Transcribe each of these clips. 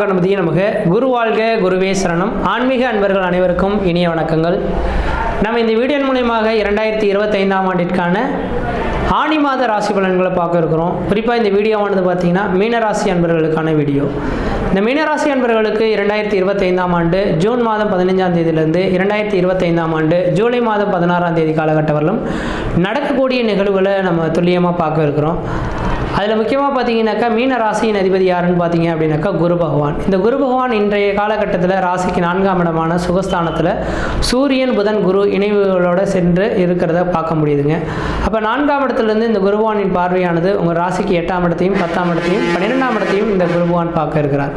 கணபதியே நமக்கு குரு வாழ்க குருவே சரணம். ஆன்மீக அன்பர்கள் அனைவருக்கும் இனிய வணக்கங்கள். நம்ம இந்த வீடியோ மூலயமாக இரண்டாயிரத்தி இருபத்தைந்தாம் ஆண்டிற்கான ஆணி மாத ராசி பலன்களை பார்க்க இருக்கிறோம். குறிப்பாக இந்த வீடியோவானது பார்த்தீங்கன்னா மீனராசி அன்பர்களுக்கான வீடியோ. இந்த மீனராசி அன்பர்களுக்கு இரண்டாயிரத்தி இருபத்தைந்தாம் ஆண்டு ஜூன் மாதம் பதினைஞ்சாம் தேதியிலிருந்து இரண்டாயிரத்தி இருபத்தைந்தாம் ஆண்டு ஜூலை மாதம் பதினாறாம் தேதி காலகட்டம் வரலும் நடக்கக்கூடிய நிகழ்வுகளை நம்ம துல்லியமாக பார்க்க இருக்கிறோம். அதில் முக்கியமாக பார்த்தீங்கன்னாக்கா மீன ராசியின் அதிபதி யாருன்னு பார்த்தீங்க அப்படின்னாக்கா குரு பகவான். இந்த குரு பகவான் இன்றைய காலகட்டத்தில் ராசிக்கு நான்காம் இடமான சுகஸ்தானத்தில் சூரியன் புதன் குரு இணைவுகளோடு சென்று இருக்கிறத பார்க்க முடியுதுங்க. அப்போ நான்காம் இடத்துலேருந்து இந்த குருபவானின் பார்வையானது உங்கள் ராசிக்கு எட்டாம் இடத்தையும் பத்தாம் இடத்தையும் பன்னிரெண்டாம் இடத்தையும் இந்த குருபவான் பார்க்க இருக்கிறார்.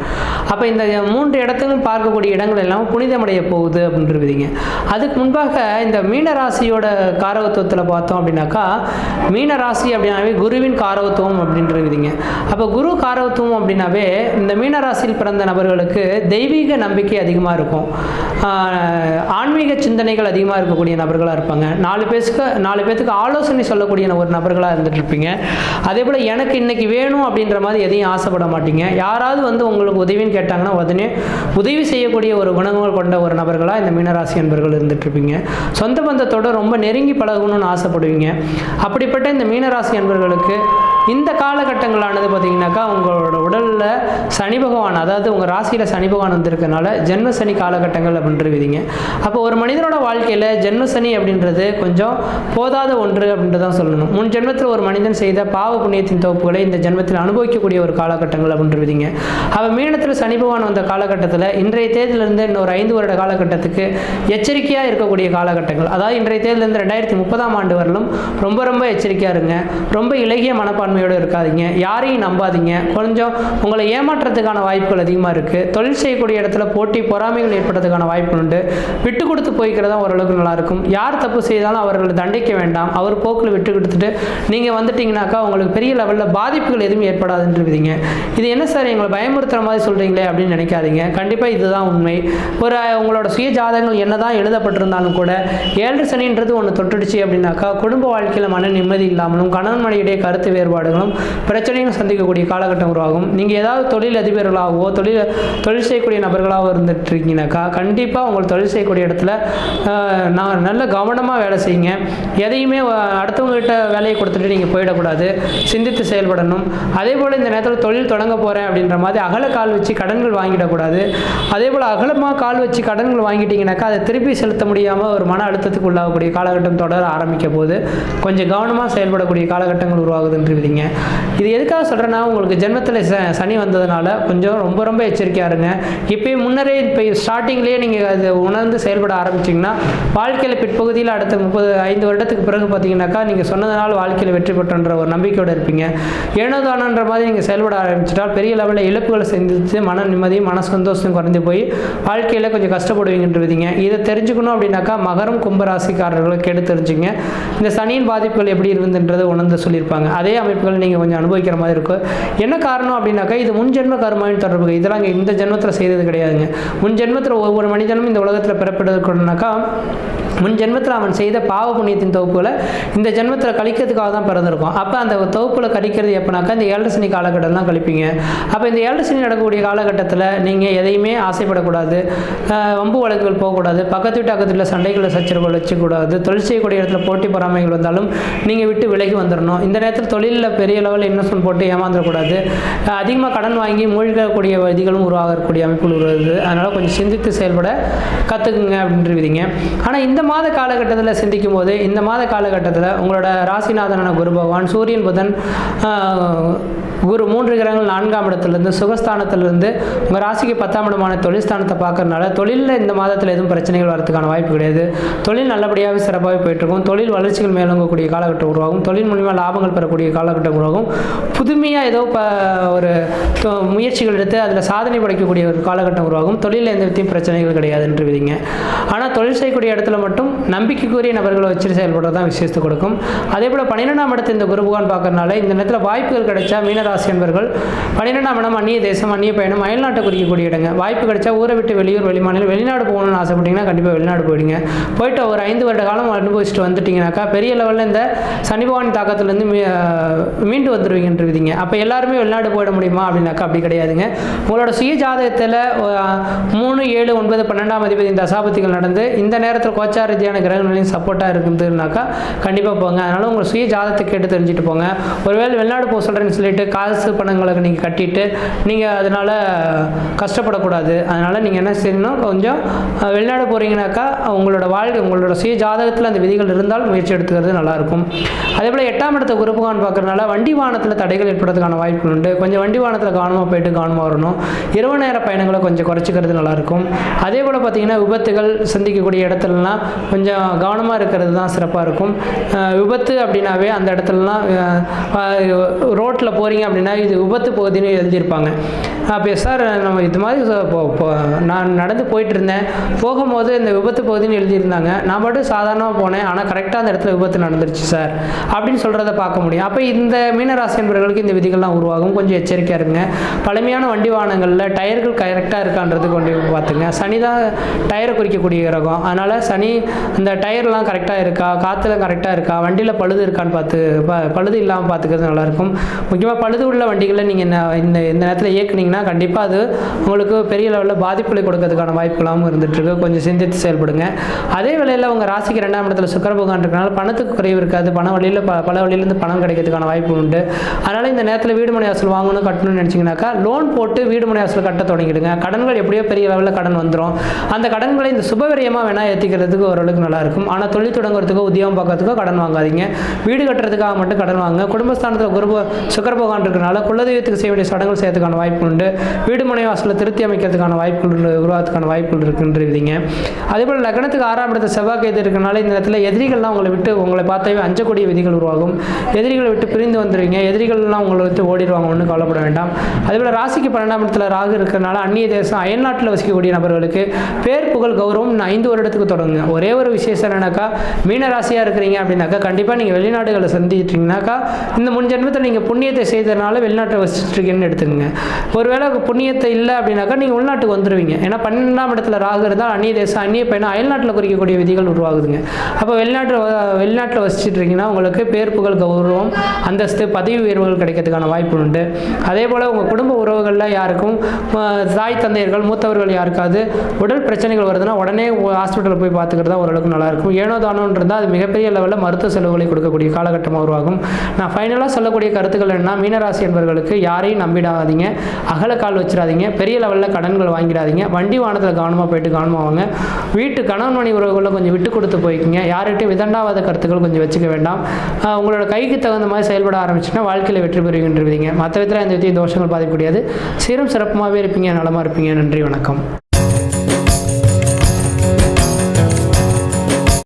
அப்போ இந்த மூன்று இடத்துலையும் பார்க்கக்கூடிய இடங்கள் எல்லாம் புனிதமடைய போகுது அப்படின்றதுங்க அதுக்கு முன்பாக இந்த மீன ராசியோட காரகத்துவத்தில் பார்த்தோம் அப்படின்னாக்கா மீன ராசி அப்படின்னாவே குருவின் காரகத்துவம் அப்படின்றதுங்க அப்போ குரு காரவத்துவம் அப்படின்னாவே இந்த மீனராசியில் பிறந்த நபர்களுக்கு தெய்வீக நம்பிக்கை அதிகமாக இருக்கும். ஆன்மீக சிந்தனைகள் அதிகமாக இருக்கக்கூடிய நபர்களாக இருப்பாங்க. நாலு பேருக்கு நாலு பேர்த்துக்கு ஆலோசனை சொல்லக்கூடிய ஒரு நபர்களாக இருந்துட்டு இருப்பீங்க. அதே போல் எனக்கு இன்னைக்கு வேணும் அப்படின்ற மாதிரி எதையும் ஆசைப்பட மாட்டீங்க. யாராவது வந்து உங்களுக்கு உதவின்னு கேட்டாங்கன்னா உடனே உதவி செய்யக்கூடிய ஒரு குணங்கள் கொண்ட ஒரு நபர்களாக இந்த மீனராசி என்பர்கள் இருந்துட்டு இருப்பீங்க. சொந்த பந்தத்தோட ரொம்ப நெருங்கி பழகணும்னு ஆசைப்படுவீங்க. அப்படிப்பட்ட இந்த மீனராசி என்பர்களுக்கு இந்த காலகட்டங்களானது பார்த்தீங்கன்னாக்கா உங்களோட உடலில் சனி பகவான் அதாவது உங்கள் ராசியில் சனி பகவான் வந்திருக்கனால ஜென்ம சனி காலகட்டங்கள் அப்படின்றவிதிங்க அப்போ ஒரு மனிதனோட வாழ்க்கையில் ஜென்ம சனி அப்படின்றது கொஞ்சம் போதாத ஒன்று அப்படின்ட்டு தான் சொல்லணும். முன் ஜென்மத்தில் ஒரு மனிதன் செய்த பாவ புண்ணியத்தின் தொகுப்புகளை இந்த ஜென்மத்தில் அனுபவிக்கக்கூடிய ஒரு காலகட்டங்கள் அப்படின்றவிதிங்க அவள் மீனத்தில் சனி பகவான் வந்த காலகட்டத்தில் இன்றைய தேதியிலிருந்து இன்னொரு ஐந்து வருட காலகட்டத்துக்கு எச்சரிக்கையாக இருக்கக்கூடிய காலகட்டங்கள். அதாவது இன்றைய தேதியிலிருந்து ரெண்டாயிரத்தி முப்பதாம் ஆண்டு வரலும் ரொம்ப ரொம்ப எச்சரிக்கையாக இருங்க. ரொம்ப இலகிய மனப்பான்மையோடு இருக்காதீங்க. யாரையும் நம்பாதீங்க. கொஞ்சம் உங்களை ஏமாற்றுறதுக்கான வாய்ப்புகள் அதிகமாக இருக்குது தொழில் செய்யக்கூடிய இடத்துல போட்டி பொறாமைகள் ஏற்படுறதுக்கான வாய்ப்பு உண்டு. விட்டு கொடுத்து போய்க்கிறதா ஓரளவுக்கு நல்லாயிருக்கும் யார் தப்பு செய்தாலும் அவர்களை தண்டிக்க வேண்டாம். அவர் போக்கில் விட்டு கொடுத்துட்டு நீங்கள் வந்துட்டீங்கனாக்கா உங்களுக்கு பெரிய லெவலில் பாதிப்புகள் எதுவும் ஏற்படாதுன்றீங்க இது என்ன சார்? எங்களை பயமுறுத்துகிற மாதிரி சொல்கிறீங்களே அப்படின்னு நினைக்காதீங்க. கண்டிப்பாக இதுதான் உண்மை. ஒரு உங்களோட சுய ஜாதகங்கள் என்னதான் எழுதப்பட்டிருந்தாலும் கூட ஏழு சனின்றது ஒன்று தொட்டுடுச்சு அப்படின்னாக்கா குடும்ப வாழ்க்கையில் மன நிம்மதி இல்லாமலும் கணவன் மனைவிடைய கருத்து இடர்பாடுகளும் பிரச்சனையும் சந்திக்கக்கூடிய காலகட்டம் உருவாகும். நீங்கள் ஏதாவது தொழில் அதிபர்களாகவோ தொழில் தொழில் செய்யக்கூடிய நபர்களாகவோ இருந்துட்டு இருக்கீங்கனாக்கா கண்டிப்பாக உங்கள் தொழில் செய்யக்கூடிய இடத்துல நான் நல்ல கவனமாக வேலை செய்யுங்க. எதையுமே அடுத்தவங்ககிட்ட வேலையை கொடுத்துட்டு நீங்கள் போயிடக்கூடாது. சிந்தித்து செயல்படணும். அதே போல் இந்த நேரத்தில் தொழில் தொடங்க போகிறேன் அப்படின்ற மாதிரி அகல கால் வச்சு கடன்கள் வாங்கிடக்கூடாது. அதே போல் அகலமாக கால் வச்சு கடன்கள் வாங்கிட்டீங்கனாக்கா அதை திருப்பி செலுத்த முடியாமல் ஒரு மன அழுத்தத்துக்கு உள்ளாகக்கூடிய காலகட்டம் தொடர ஆரம்பிக்க போது கொஞ்சம் கவனமாக செயல்படக்கூடிய காலகட்டங்கள் உருவாகுதுன்றீங்க இது எதுக்காக சொல்கிறேன்னா உங்களுக்கு ஜென்மத்தில் ச சனி வந்ததுனால கொஞ்சம் ரொம்ப ரொம்ப எச்சரிக்கையாக இருங்க. இப்போயே முன்னரே இப்போ ஸ்டார்டிங்லேயே நீங்கள் அது உணர்ந்து செயல்பட ஆரம்பிச்சிங்கன்னா வாழ்க்கையில் பிற்பகுதியில் அடுத்த முப்பது ஐந்து வருடத்துக்கு பிறகு பார்த்தீங்கன்னாக்கா நீங்கள் சொன்னதுனால வாழ்க்கையில் வெற்றி பெற்றன்ற ஒரு நம்பிக்கையோடு இருப்பீங்க. ஏனோதானன்ற மாதிரி நீங்கள் செயல்பட ஆரம்பிச்சிட்டால் பெரிய லெவலில் இழப்புகளை சந்தித்து மன நிம்மதியும் மன சந்தோஷம் குறைந்து போய் வாழ்க்கையில் கொஞ்சம் கஷ்டப்படுவீங்கன்றதுங்க இதை தெரிஞ்சுக்கணும் அப்படின்னாக்கா மகரம் கும்பராசிக்காரர்களை கேட்டு தெரிஞ்சுங்க. இந்த சனியின் பாதிப்புகள் எப்படி இருந்துன்றதை உணர்ந்து சொல்லியிருப்பாங்க. அதே அமைப்புகள் நீங்கள் கொஞ்சம் அனுபவிக்கிற மாதிரி இருக்கும் என்ன காரணம் அப்படின்னாக்கா இது முன் ஜென்ம கர்மாவின் தொடர்பு இதெல்லாம் இங்கே இந்த ஜென்மத்தில் செய்தது கிடையாதுங்க. முன் ஜென்மத்தில் ஒவ்வொரு மனிதனும் இந்த உலகத்தில் பிறப்பிடுறதுக்குனாக்கா முன் ஜென்மத்தில் அவன் செய்த பாவ புண்ணியத்தின் தொகுப்புகளை இந்த ஜென்மத்தில் கழிக்கிறதுக்காக தான் பிறந்திருக்கும் அப்போ அந்த தொகுப்பில் கழிக்கிறது எப்போனாக்கா இந்த ஏழரை சனி கழிப்பீங்க. அப்போ இந்த ஏழரை சனி நடக்கக்கூடிய காலகட்டத்தில் நீங்கள் எதையுமே ஆசைப்படக்கூடாது. வம்பு வழக்குகள் போகக்கூடாது. பக்கத்து வீட்டு அக்கத்தில் சண்டைகளை சச்சரவுகள் வச்சுக்கூடாது தொழில் செய்யக்கூடிய இடத்துல போட்டி பொறாமைகள் வந்தாலும் நீங்கள் விட்டு விலகி வந்துடணும் இந்த நேரத்தில் தொழிலில் பெரிய லெவலில் இன்வெஸ்ட்மெண்ட் போட்டு ஏமாந்துடக்கூடாது. அதிகமாக கடன் வாங்கி மூழ்கக்கூடிய விதிகளும் உருவாகக்கூடிய அமைப்புகள் வருது அதனால் கொஞ்சம் சிந்தித்து செயல்பட கற்றுக்குங்க அப்படின்றீங்க. ஆனால் இந்த மாத காலகட்டத்தில் சிந்திக்கும் போது இந்த மாத காலகட்டத்தில் உங்களோட ராசிநாதனான குரு பகவான் சூரியன் புதன் குரு மூன்று கிரகங்கள் நான்காம் இடத்துலேருந்து சுகஸ்தானத்திலிருந்து. உங்கள் ராசிக்கு பத்தாம் இடமான தொழில் ஸ்தானத்தை பார்க்கறனால தொழிலில் இந்த மாதத்தில் எதுவும் பிரச்சனைகள் வரதுக்கான வாய்ப்பு கிடையாது. தொழில் நல்லபடியாகவே சிறப்பாக போயிட்டுருக்கும். தொழில் வளர்ச்சிகள் மேலோங்கக்கூடிய காலகட்டம் உருவாகும். தொழில் மூலிமா லாபங்கள் பெறக்கூடிய காலகட்டம் உருவாகும். புதுமையாக ஏதோ இப்போ ஒரு தொ- முயற்சிகள் எடுத்து அதில் சாதனை படைக்கக்கூடிய ஒரு காலகட்டம் உருவாகும். தொழிலில் எந்த வித்தியும் பிரச்சனைகள் கிடையாதுன்றீங்க ஆனால் தொழில் செய்யக்கூடிய இடத்துல மட்டும் நம்பிக்கைக்குரிய நபர்களை வச்சுட்டு செயல்படுறது தான் விசேஷத்தை கொடுக்கும். அதே போல் பன்னிரெண்டாம் இடத்து இந்த குருபகான் பார்க்கறனால இந்த நேரத்தில் வாய்ப்புகள் கிடைச்சா மீனராசி என்பர்கள் பன்னிரெண்டாம் இடம் அந்நிய தேசம் அந்நிய பயணம் அயல்நாட்டை குறிக்கக்கூடிய இடங்க. வாய்ப்பு கிடைச்சா ஊரை விட்டு வெளியூர் வெளிமாநிலம் வெளிநாடு போகணும்னு ஆசைப்பட்டீங்கன்னா கண்டிப்பாக வெளிநாடு போயிடுங்க. போயிட்டு ஒரு ஐந்து வருட காலம் அனுபவிச்சுட்டு வந்துட்டீங்கன்னாக்கா பெரிய லெவலில் இந்த சனி பகவான் தாக்கத்துலேருந்து மீ மீண்டு வந்துடுவீங்கன்ற விதிங்க அப்போ எல்லாருமே வெளிநாடு போயிட முடியுமா அப்படின்னாக்கா அப்படி கிடையாதுங்க. உங்களோட சுய ஜாதகத்தில் மூணு ஏழு ஒன்பது பன்னெண்டாம் அதிபதி இந்த தசாபதிகள் நடந்து இந்த நேரத்தில் கோச்சார ரீதியான கிரகங்களையும் சப்போர்ட்டாக இருக்குதுன்னாக்கா கண்டிப்பாக போங்க. அதனால் உங்கள் சுய ஜாதத்தை கேட்டு தெரிஞ்சுட்டு போங்க. ஒருவேளை வெளிநாடு போக சொல்கிறேன்னு சொல்லிட்டு காசு பணங்களை நீங்கள் கட்டிட்டு நீங்கள் அதனால் கஷ்டப்படக்கூடாது. அதனால் நீங்கள் என்ன செய்யணும்? கொஞ்சம் வெளிநாடு போகிறீங்கனாக்கா உங்களோட வாழ்க்கை உங்களோட சுய ஜாதகத்தில் அந்த விதிகள் இருந்தால் முயற்சி எடுத்துக்கிறது நல்லாயிருக்கும். அதே போல் எட்டாம் இடத்த குருப்புகான் பார்க்குறதுனால வண்டி வாகனத்தில் தடைகள் ஏற்படுறதுக்கான வாய்ப்புகள் உண்டு. கொஞ்சம் வண்டி வாகனத்தில் கவனமாக போயிட்டு கவனமாக வரணும். இரவு நேர பயணங்களை கொஞ்சம் குறைச்சிக்கிறது நல்லாயிருக்கும். அதே போல் பார்த்தீங்கன்னா விபத்துகள் சந்திக்கக்கூடிய இடத்துலலாம் கொஞ்சம் கவனமாக இருக்கிறது தான் சிறப்பாக இருக்கும். விபத்து அப்படின்னாவே அந்த இடத்துலலாம் ரோட்டில் போகிறீங்க அப்படின்னா இது விபத்து பகுதின்னு எழுதியிருப்பாங்க. அப்போ சார் நம்ம இது மாதிரி இப்போ- நான் நடந்து போயிட்டு இருந்தேன் போகும்போது இந்த விபத்து பகுதின்னு எழுதியிருந்தாங்க. நான் மட்டும் சாதாரணமாக போனேன். ஆனால் கரெக்டாக அந்த இடத்துல விபத்து நடந்துருச்சு சார் அப்படின்னு சொல்கிறத பார்க்க முடியும். அப்போ இந்த மீனராசி என்பவர்களுக்கு இந்த விதிகள்லாம் உருவாகும். கொஞ்சம் எச்சரிக்கையாக இருங்க. பழமையான வண்டி வாகனங்களில் டயர்கள் கரெக்டாக இருக்கான்றது கொண்டு பார்த்துங்க. சனி தான் டயரை குறிக்கக்கூடிய கிரகம். அதனால் சனி இந்த டயர்லாம் கரெக்டாக இருக்கா? காற்றுல கரெக்டாக இருக்கா? வண்டியில் பழுது இருக்கான்னு பார்த்து ப- பழுது இல்லாமல் பார்த்துக்கிறது நல்லாயிருக்கும். முக்கியமாக பழுது உள்ள வண்டிகளை நீங்கள் இந்த இந்த நேரத்தில் இயக்குனீங்கன்னா கண்டிப்பாக அது உங்களுக்கு பெரிய லெவலில் பாதிப்புகளை கொடுக்கறதுக்கான வாய்ப்புகளாகவும் இருந்துகிட்ருக்கு கொஞ்சம் சிந்தித்து செயல்படுங்க. அதே வேளையில் உங்கள் ராசிக்கு ரெண்டாம் இடத்துல சுக்கர பகவான் இருக்கனால பணத்துக்கு குறைவு இருக்காது. பண வழியில் ப பல வழியிலேருந்து பணம் கிடைக்கிறதுக்கான வாய்ப்பு உண்டு. அதனால் இந்த நேரத்தில் வீடு மனை வாசல் வாங்கணும் கட்டணும்னு நினச்சிங்கனாக்கா லோன் போட்டு வீடு மனை வாசல் கட்ட தொடங்கிடுங்க. கடன்கள் எப்படியோ பெரிய லெவலில் கடன் வந்துடும் அந்த கடன்களை இந்த சுபவிரயமாக வேணால் ஏற்றிக்கிறதுக்கு ஓரளவுக்கு நல்லாயிருக்கும். ஆனால் தொழில் தொடங்குறதுக்கோ உத்தியோகம் பார்க்கறதுக்கோ கடன் வாங்காதீங்க. வீடு கட்டுறதுக்காக மட்டும் கடன் வாங்க குடும்பஸ்தானத்தில் குரு ப- சுக்கர பகவான் இருக்கனால குலதெய்வத்துக்கு செய்ய வேண்டிய சடங்குகள் செய்யறதுக்கான வாய்ப்பு உண்டு. வீடு முனை வாசலில் திருத்தி அமைக்கிறதுக்கான வாய்ப்புகள் உருவாகிறதுக்கான வாய்ப்புகள் இருக்குன்றீங்க அதேபோல் லக்னத்துக்கு ஆறாம் இடத்து செவ்வாய் கேது இருக்கிறனால இந்த நேரத்தில் எதிரிகள்லாம் உங்களை விட்டு உங்களை பார்த்தாவே அஞ்சக்கூடிய விதிகள் உருவாகும். எதிரிகளை விட்டு பிரிந்து வந்துடுவீங்க எதிரிகள்லாம் உங்களை விட்டு ஓடிடுவாங்க. ஒன்றும் கவலைப்பட வேண்டாம். அதேபோல் ராசிக்கு பன்னெண்டாம் இடத்துல ராகு இருக்கிறனால அந்நிய தேசம் அயல்நாட்டில் வசிக்கக்கூடிய நபர்களுக்கு பேர் புகழ் கௌரவம் ஐந்து வருடத்துக்கு தொடங்குங்க. ஒரே ஒரு விசேஷம் என்னன்னாக்கா மீன ராசியாக இருக்கிறீங்க அப்படின்னாக்கா கண்டிப்பாக நீங்கள் வெளிநாடுகளை சந்திச்சிட்டிங்கனாக்கா இந்த முன் ஜென்மத்தில் நீங்கள் புண்ணியத்தை செய்ததுனால வெளிநாட்டில் வசிச்சிருக்கீங்கன்னு எடுத்துக்கோங்க. ஒருவேளை புண்ணியத்தை இல்லை அப்படின்னாக்கா நீங்கள் உள்நாட்டுக்கு வந்துடுவீங்க ஏன்னா பன்னெண்டாம் இடத்துல ராகு இருந்தால் அந்நிய தேசம் அந்நிய பயணம் அயல்நாட்டில் குறிக்கக்கூடிய விதிகள் உருவாகுதுங்க. அப்போ வெளிநாட்டில் வெளிநாட்டில் வசிச்சுட்டு இருக்கீங்கன்னா உங்களுக்கு பேர் புகழ் கௌரவம் அந்தஸ்து பதவி உயர்வுகள் கிடைக்கிறதுக்கான வாய்ப்பு உண்டு. அதே போல் உங்கள் குடும்ப உறவுகளில் யாருக்கும் தாய் தந்தையர்கள் மூத்தவர்கள் யாருக்கும் நடக்காது உடல் பிரச்சனைகள் வருதுன்னா உடனே ஹாஸ்பிட்டலில் போய் பார்த்துக்கிறது தான் ஓரளவுக்கு நல்லாயிருக்கும். ஏனோ தானோன்னு இருந்தால் அது மிகப்பெரிய லெவலில் மருத்துவ செலவுகளை கொடுக்கக்கூடிய காலகட்டமாக உருவாகும். நான் ஃபைனலாக சொல்லக்கூடிய கருத்துக்கள் என்ன மீனராசி என்பவர்களுக்கு யாரையும் நம்பிடாதீங்க. அகலக்கால் வச்சிடாதீங்க. பெரிய லெவலில் கடன்கள் வாங்கிடாதீங்க. வண்டி வாகனத்தில் கவனமாக போயிட்டு கவனமாக வாங்க. வீட்டு கணவன் மணி உறவுகளில் கொஞ்சம் விட்டு கொடுத்து போய்க்குங்க. யார்கிட்டையும் விதண்டாவாத கருத்துக்கள் கொஞ்சம் வச்சுக்க வேண்டாம். உங்களோட கைக்கு தகுந்த மாதிரி செயல்பட ஆரம்பிச்சுன்னா வாழ்க்கையில் வெற்றி பெறுவீங்க மற்ற விதத்தில் எந்த விதத்தையும் தோஷங்கள் பாதிக்கக்கூடியது. சீரும் சிறப்புமாகவே இருப்பீங்க. நலமாக இருப்பீங்க. நன்றி வணக்கம்.